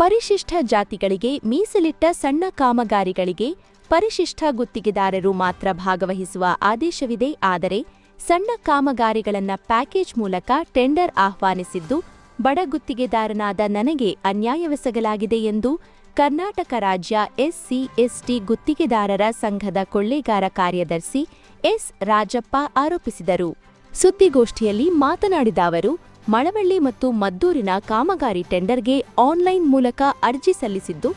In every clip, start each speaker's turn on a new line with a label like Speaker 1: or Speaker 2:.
Speaker 1: ಪರಿಶಿಷ್ಟ ಜಾತಿಗಳಿಗೆ ಮೀಸಲಿಟ್ಟ ಸಣ್ಣ ಕಾಮಗಾರಿಗಳಿಗೆ ಪರಿಶಿಷ್ಟ ಗುತ್ತಿಗೆದಾರರು ಮಾತ್ರ ಭಾಗವಹಿಸುವ ಆದೇಶವಿದೆ. ಆದರೆ ಸಣ್ಣ ಕಾಮಗಾರಿಗಳನ್ನ ಪ್ಯಾಕೇಜ್ ಮೂಲಕ ಟೆಂಡರ್ ಆಹ್ವಾನಿಸಿದ್ದು ಬಡ ಗುತ್ತಿಗೆದಾರನಾದ ನನಗೆ ಅನ್ಯಾಯವೆಸಗಲಾಗಿದೆ ಎಂದು ಕರ್ನಾಟಕ ರಾಜ್ಯ ಎಸ್ಸಿ, ಎಸ್ಟಿ ಗುತ್ತಿಗೆದಾರರ ಸಂಘದ ಕೊಳ್ಳೇಗಾರ ಕಾರ್ಯದರ್ಶಿ ಎಸ್ ರಾಜಪ್ಪ ಆರೋಪಿಸಿದರು. ಸುದ್ದಿಗೋಷ್ಠಿಯಲ್ಲಿ ಮಾತನಾಡಿದ ಅವರು ಮಳವಳ್ಳಿ ಮತ್ತು ಮದ್ದೂರಿನ ಕಾಮಗಾರಿ ಟೆಂಡರ್ಗೆ ಆನ್ಲೈನ್ ಮೂಲಕ ಅರ್ಜಿ ಸಲ್ಲಿಸಿದ್ದು,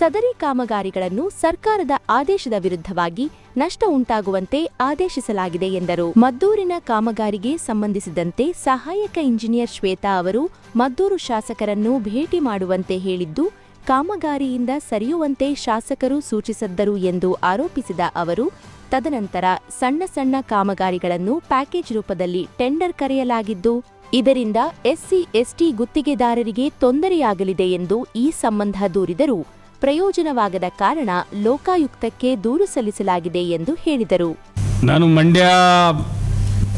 Speaker 1: ಸದರಿ ಕಾಮಗಾರಿಗಳನ್ನು ಸರ್ಕಾರದ ಆದೇಶದ ವಿರುದ್ಧವಾಗಿ ನಷ್ಟ ಉಂಟಾಗುವಂತೆ ಆದೇಶಿಸಲಾಗಿದೆ ಎಂದರು. ಮದ್ದೂರಿನ ಕಾಮಗಾರಿಗೆ ಸಂಬಂಧಿಸಿದಂತೆ ಸಹಾಯಕ ಇಂಜಿನಿಯರ್ ಶ್ವೇತಾ ಅವರು ಮದ್ದೂರು ಶಾಸಕರನ್ನು ಭೇಟಿ ಮಾಡುವಂತೆ ಹೇಳಿದ್ದು, ಕಾಮಗಾರಿಯಿಂದ ಸರಿಯುವಂತೆ ಶಾಸಕರು ಸೂಚಿಸಿದ್ದರು ಎಂದು ಆರೋಪಿಸಿದ ಅವರು, ತದನಂತರ ಸಣ್ಣ ಸಣ್ಣ ಕಾಮಗಾರಿಗಳನ್ನು ಪ್ಯಾಕೇಜ್ ರೂಪದಲ್ಲಿ ಟೆಂಡರ್ ಕರೆಯಲಾಗಿದ್ದು ಇದರಿಂದ ಎಸ್ಸಿ, ಎಸ್ಟಿ ಗುತ್ತಿಗೆದಾರರಿಗೆ ತೊಂದರೆಯಾಗಲಿದೆ ಎಂದು ಈ ಸಂಬಂಧ ದೂರಿದರು ಪ್ರಯೋಜನವಾಗದ ಕಾರಣ ಲೋಕಾಯುಕ್ತಕ್ಕೆ ದೂರು ಸಲ್ಲಿಸಲಾಗಿದೆ ಎಂದು ಹೇಳಿದರು.
Speaker 2: ನಾನು ಮಂಡ್ಯ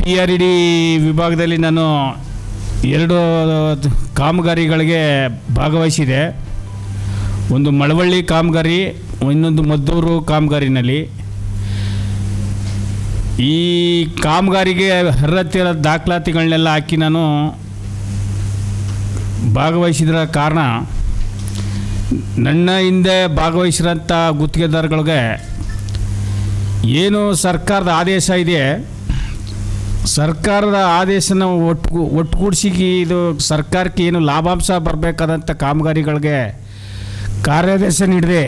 Speaker 2: ಪಿ ಆರ್ ವಿಭಾಗದಲ್ಲಿ ನಾನು ಎರಡು ಕಾಮಗಾರಿಗಳಿಗೆ ಭಾಗವಹಿಸಿದೆ. ಒಂದು ಮಳವಳ್ಳಿ ಕಾಮಗಾರಿ, ಇನ್ನೊಂದು ಮದ್ದೂರು ಕಾಮಗಾರಿನಲ್ಲಿ. ಈ ಕಾಮಗಾರಿಗೆ ಹರತ್ತಿರ ದಾಖಲಾತಿಗಳನ್ನೆಲ್ಲ ಹಾಕಿ ನಾನು ಭಾಗವಹಿಸಿದ್ರ ಕಾರಣ ನನ್ನ ಹಿಂದೆ ಭಾಗವಹಿಸಿರೋಂಥ ಗುತ್ತಿಗೆದಾರಗಳಿಗೆ ಏನು ಸರ್ಕಾರದ ಆದೇಶ ಇದೆ, ಸರ್ಕಾರದ ಆದೇಶನ ಒಟ್ಟು ಒಟ್ಟುಗೂಡಿಸಿ ಇದು ಸರ್ಕಾರಕ್ಕೆ ಏನು ಲಾಭಾಂಶ ಬರಬೇಕಾದಂಥ ಕಾಮಗಾರಿಗಳಿಗೆ ಕಾರ್ಯಾದೇಶ ನೀಡಿದೆ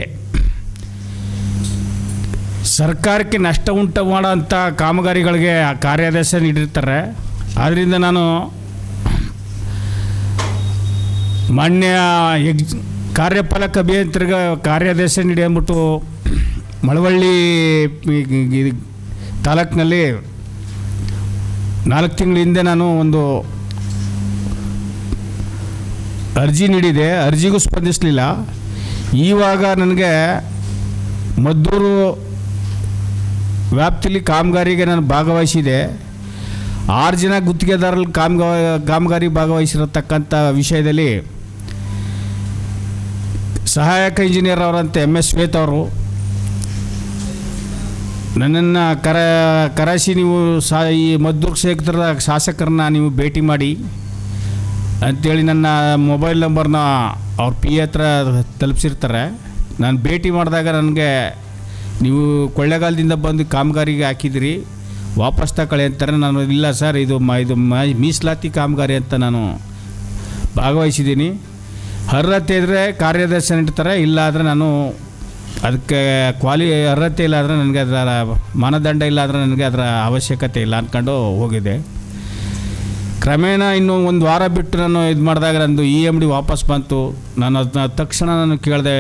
Speaker 2: ಸರ್ಕಾರಕ್ಕೆ ನಷ್ಟ ಉಂಟು ಮಾಡೋಂಥ ಕಾಮಗಾರಿಗಳಿಗೆ ಕಾರ್ಯಾದೇಶ ನೀಡಿರ್ತಾರೆ. ಆದ್ದರಿಂದ ನಾನು ಮಾನ್ಯ ಎಗ್ ಕಾರ್ಯಪಾಲಕ ಅಭಿಯಂತರಿಗೆ ಕಾರ್ಯಾದೇಶ ನೀಡಿ ಅಂದ್ಬಿಟ್ಟು ಮಳವಳ್ಳಿ ತಾಲೂಕಿನಲ್ಲಿ ನಾಲ್ಕು ತಿಂಗಳ ಹಿಂದೆ ನಾನು ಒಂದು ಅರ್ಜಿ ನೀಡಿದೆ. ಅರ್ಜಿಗೂ ಸ್ಪಂದಿಸಲಿಲ್ಲ. ಈವಾಗ ನನಗೆ ಮದ್ದೂರು ವ್ಯಾಪ್ತಿಲಿ ಕಾಮಗಾರಿಗೆ ನಾನು ಭಾಗವಹಿಸಿದೆ. ಆರು ಜನ ಗುತ್ತಿಗೆದಾರರಲ್ಲಿ ಕಾಮಗಾ, ಕಾಮಗಾರಿ ಭಾಗವಹಿಸಿರತಕ್ಕಂಥ ವಿಷಯದಲ್ಲಿ ಸಹಾಯಕ ಇಂಜಿನಿಯರ್ ಅವರಂತೆ ಎಂ ಎಸ್ ಶ್ವೇತ್ ಅವರು. ನನ್ನನ್ನು ಕರ, ಕರೆಸಿ ನೀವು ಸಾ, ಈ ಮದ್ದೂರು ಕ್ಷೇತ್ರದ ಶಾಸಕರನ್ನ ನೀವು ಭೇಟಿ ಮಾಡಿ. ಅಂಥೇಳಿ ನನ್ನ ಮೊಬೈಲ್ ನಂಬರ್ನ ಅವ್ರ ಪಿ ಹತ್ರ ತಲುಪಿಸಿರ್ತಾರೆ. ನಾನು ಭೇಟಿ ಮಾಡಿದಾಗ ನನಗೆ ನೀವು ಕೊಳ್ಳೆಗಾಲದಿಂದ ಬಂದು ಕಾಮಗಾರಿಗೆ ಹಾಕಿದಿರಿ, ವಾಪಸ್ ತಗೊಳ್ಳಿ ಅಂತಾರೆ. ನಾನು ಇಲ್ಲ ಸರ್, ಇದು ಮ ಇದು ಮ, ಮೀಸಲಾತಿ ಕಾಮಗಾರಿ ಅಂತ ನಾನು ಭಾಗವಹಿಸಿದ್ದೀನಿ. ಅರ್ಹತೆ ಇದ್ದರೆ ಕಾರ್ಯದರ್ಶನ ಇಡ್ತಾರೆ ಇಲ್ಲ ಆದರೆ ನಾನು ಅದಕ್ಕೆ ಕ್ವಾಲಿ, ಅರ್ಹತೆ ಇಲ್ಲ ಆದರೆ ನನಗೆ ಅದರ ಮಾನದಂಡ ಇಲ್ಲ ಆದರೆ ನನಗೆ ಅದರ ಅವಶ್ಯಕತೆ ಇಲ್ಲ ಅಂದ್ಕೊಂಡು ಹೋಗಿದೆ. ಕ್ರಮೇಣ ಇನ್ನು ಒಂದು ವಾರ ಬಿಟ್ಟು ನಾನು ಇದು ಮಾಡಿದಾಗ ನಂದು ಇ ಎಂ ಡಿ ವಾಪಸ್ ಬಂತು. ನಾನು ಅದನ್ನ ತಕ್ಷಣ ನಾನು ಕೇಳಿದೆ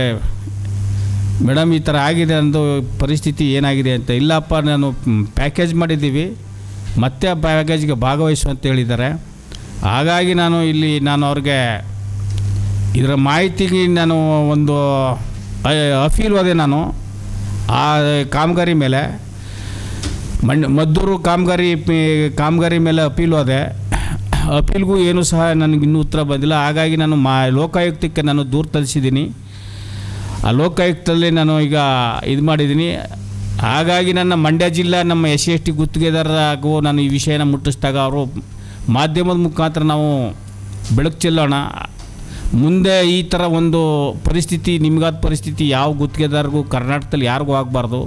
Speaker 2: ಮೇಡಮ್, ಈ ಥರ ಆಗಿದೆ ಅಂದು ಪರಿಸ್ಥಿತಿ ಏನಾಗಿದೆ ಅಂತ. ಇಲ್ಲಪ್ಪ, ನಾನು ಪ್ಯಾಕೇಜ್ ಮಾಡಿದ್ದೀವಿ. ಮತ್ತೆ ಪ್ಯಾಕೇಜ್ಗೆ ಭಾಗವಹಿಸು ಅಂತ ಹೇಳಿದ್ದಾರೆ. ಹಾಗಾಗಿ ನಾನು ಇಲ್ಲಿ ನಾನು ಅವ್ರಿಗೆ ಇದರ ಮಾಹಿತಿಗೆ ನಾನು ಒಂದು ಅಫೀಲ್ ಹೋದೆ ನಾನು. ಆ ಕಾಮಗಾರಿ ಮೇಲೆ, ಮಣ್ಣು, ಮದ್ದೂರು ಕಾಮಗಾರಿ ಕಾಮಗಾರಿ ಮೇಲೆ ಅಪೀಲ್ ಹೋದೆ. ಅಪೀಲ್ಗೂ ಏನೂ ಸಹ ನನಗೆ ಇನ್ನೂ ಉತ್ತರ ಬಂದಿಲ್ಲ. ಹಾಗಾಗಿ ನಾನು ಮಾ, ಲೋಕಾಯುಕ್ತಕ್ಕೆ ನಾನು ದೂರು ತರಿಸಿದ್ದೀನಿ ಆ ಲೋಕಾಯುಕ್ತದಲ್ಲಿ ನಾನು ಈಗ ಇದು ಮಾಡಿದ್ದೀನಿ. ಹಾಗಾಗಿ ನನ್ನ ಮಂಡ್ಯ ಜಿಲ್ಲಾ ನಮ್ಮ ಎಸ್ ಸಿ ಎಸ್ ಟಿ ಗುತ್ತಿಗೆದಾರರಾಗೂ ನಾನು ಈ ವಿಷಯನ ಮುಟ್ಟಿಸಿದಾಗ ಅವರು ಮಾಧ್ಯಮದ ಮುಖಾಂತರ ನಾವು ಬೆಳಕು ಚೆಲ್ಲೋಣ. ಮುಂದೆ ಈ ಥರ ಒಂದು ಪರಿಸ್ಥಿತಿ, ನಿಮಗಾದ ಪರಿಸ್ಥಿತಿ ಯಾವ ಗುತ್ತಿಗೆದಾರರಿಗೂ ಕರ್ನಾಟಕದಲ್ಲಿ ಯಾರಿಗೂ ಆಗಬಾರ್ದು.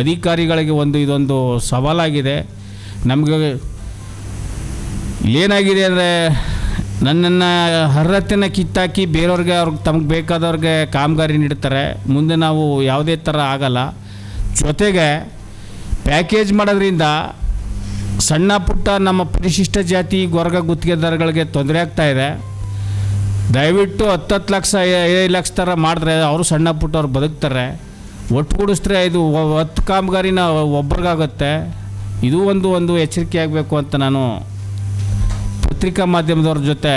Speaker 2: ಅಧಿಕಾರಿಗಳಿಗೆ ಒಂದು ಇದೊಂದು ಸವಾಲಾಗಿದೆ. ನಮಗೆ ಏನಾಗಿದೆ ಅಂದರೆ ನನ್ನನ್ನು ಅರ್ಹತೆನ ಕಿತ್ತಾಕಿ ಬೇರೆಯವ್ರಿಗೆ ಅವ್ರಿಗೆ ತಮಗೆ ಬೇಕಾದವ್ರಿಗೆ ಕಾಮಗಾರಿ ನೀಡ್ತಾರೆ. ಮುಂದೆ ನಾವು ಯಾವುದೇ ಥರ ಆಗಲ್ಲ. ಜೊತೆಗೆ ಪ್ಯಾಕೇಜ್ ಮಾಡೋದ್ರಿಂದ ಸಣ್ಣ ಪುಟ್ಟ ನಮ್ಮ ಪರಿಶಿಷ್ಟ ಜಾತಿ ವರ್ಗ ಗುತ್ತಿಗೆದಾರಗಳಿಗೆ ತೊಂದರೆ ಆಗ್ತಾಯಿದೆ ದಯವಿಟ್ಟು ಹತ್ತತ್ತು ಲಕ್ಷ, ಐದು ಲಕ್ಷ ಥರ ಮಾಡಿದ್ರೆ ಅವರು ಸಣ್ಣ ಪುಟ್ಟವ್ರು ಬದುಕ್ತಾರೆ. ಒಟ್ಟುಗೂಡಿಸಿದ್ರೆ ಇದು ಹತ್ತು ಕಾಮಗಾರಿನ ಒಬ್ರಿಗಾಗುತ್ತೆ. ಇದು ಒಂದು ಒಂದು ಎಚ್ಚರಿಕೆ ಆಗಬೇಕು ಅಂತ ನಾನು ಪತ್ರಿಕಾ ಮಾಧ್ಯಮದವ್ರ ಜೊತೆ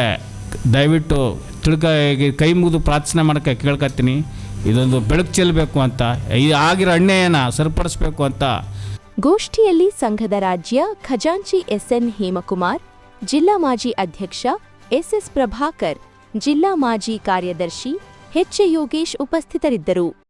Speaker 2: ದಯವಿಟ್ಟು ತಿಳ್ಕ ಕೈ ಮುಗಿದು ಪ್ರಾರ್ಥನೆ ಮಾಡೋಕ್ಕೆ ಕೇಳ್ಕೊತೀನಿ ಇದೊಂದು ಬೆಳಕು ಚೆಲ್ಲಬೇಕು ಅಂತ, ಈ ಆಗಿರೋ ಅನ್ಯಾಯನ ಸರಿಪಡಿಸ್ಬೇಕು ಅಂತ.
Speaker 1: ಗೋಷ್ಠಿಯಲ್ಲಿ ಸಂಘದ ರಾಜ್ಯ ಖಜಾಂಚಿ ಎಸ್ಎನ್ ಹೇಮಕುಮಾರ್, ಜಿಲ್ಲಾ ಮಾಜಿ ಅಧ್ಯಕ್ಷ ಎಸ್ಎಸ್ ಪ್ರಭಾಕರ್, ಜಿಲ್ಲಾ ಮಾಜಿ ಕಾರ್ಯದರ್ಶಿ ಎಚ್ ಯೋಗೇಶ್ ಉಪಸ್ಥಿತರಿದ್ದರು.